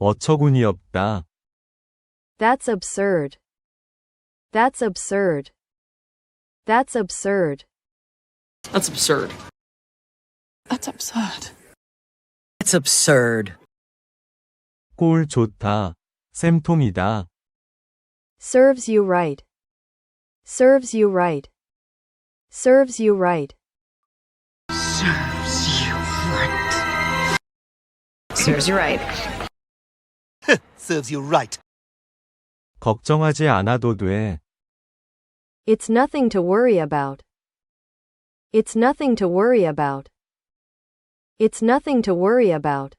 어처구니 없다. That's absurd. That's absurd. That's absurd. That's absurd. That's absurd. It's absurd. 꼴 좋다. 쌤통이다. Serves you right. Serves you right. Serves you right. Serves you right. Serves you right. Serves you right. 걱정하지 않아도 돼. It's nothing to worry about. It's nothing to worry about. It's nothing to worry about.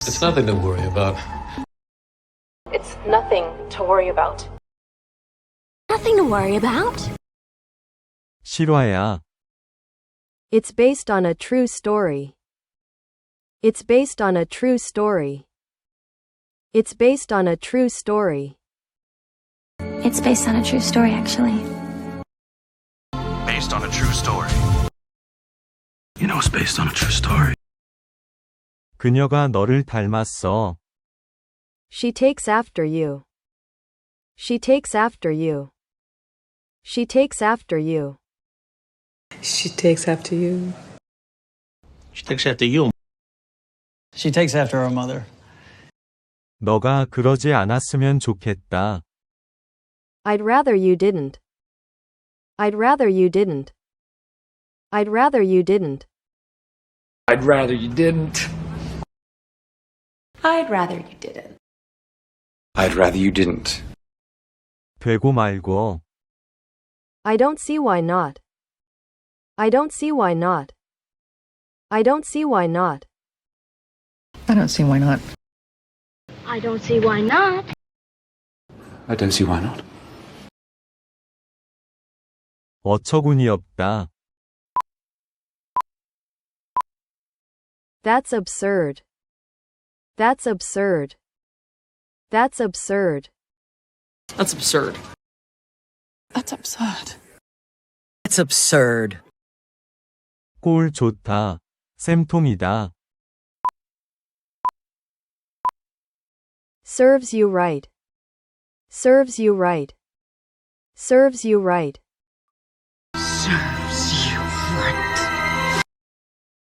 It's nothing to worry about. It's nothing to worry about. Nothing to worry about. 실화야. It's based on a true story. It's based on a true story. It's based on a true story. It's based on a true story, actually. Based on a true story. You know it's based on a true story. 그녀가 너를 닮았어. She takes after you. She takes after you. She takes after you. She takes after you. She takes after you. She takes after her mother. 너가 그러지 않았으면 좋겠다. I'd rather you didn't. I'd rather you didn't. I'd rather you didn't. I'd rather you didn't. I'd rather you didn't. I'd rather you didn't. 되고 말고. I don't see why not. I don't see why not. I don't see why not. I don't see why not. I don't see why not. I don't see why not. 어처구니 없다. That's absurd. That's absurd. That's absurd. That's absurd. That's absurd. It's absurd. 꼴 좋다. 쌤통이다. Serves you right. Serves you right. Serves you right. Serves you right.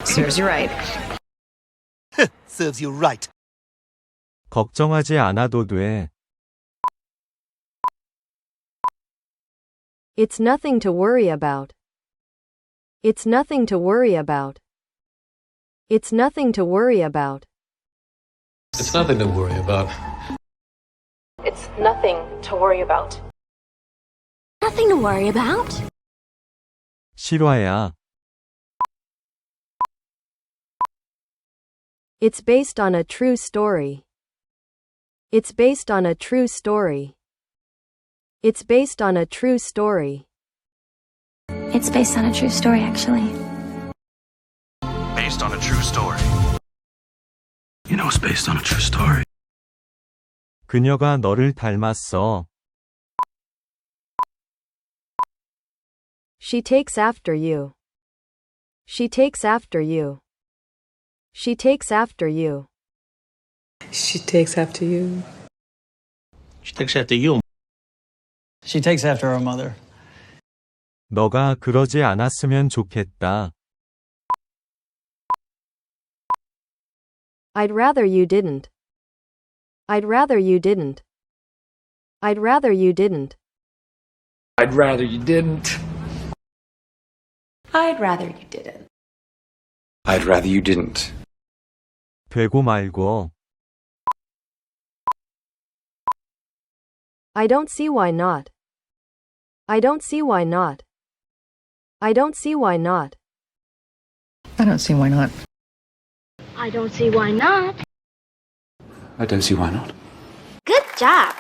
Serves you right. Serves you right. 걱정하지 않아도 돼. It's nothing to worry about. It's nothing to worry about. It's nothing to worry about. It's nothing to worry about. It's nothing to worry about. Nothing to worry about. 실화야. It's based on a true story. It's based on a true story. It's based on a true story. It's based on a true story, actually. Based on a true story. Know it's based on a true story. 그녀가 너를 닮았어. She takes after you. She takes after you. She takes after you. She takes after you. She takes after you. She takes after her mother. 너가 그러지 않았으면 좋겠다. I'd rather you didn't. I'd rather you didn't. I'd rather you didn't. I'd rather you didn't. I'd rather you didn't. I'd rather you didn't. 되고 말고. I don't see why not. I don't see why not. I don't see why not. I don't see why not. I don't see why not. I don't see why not. Good job.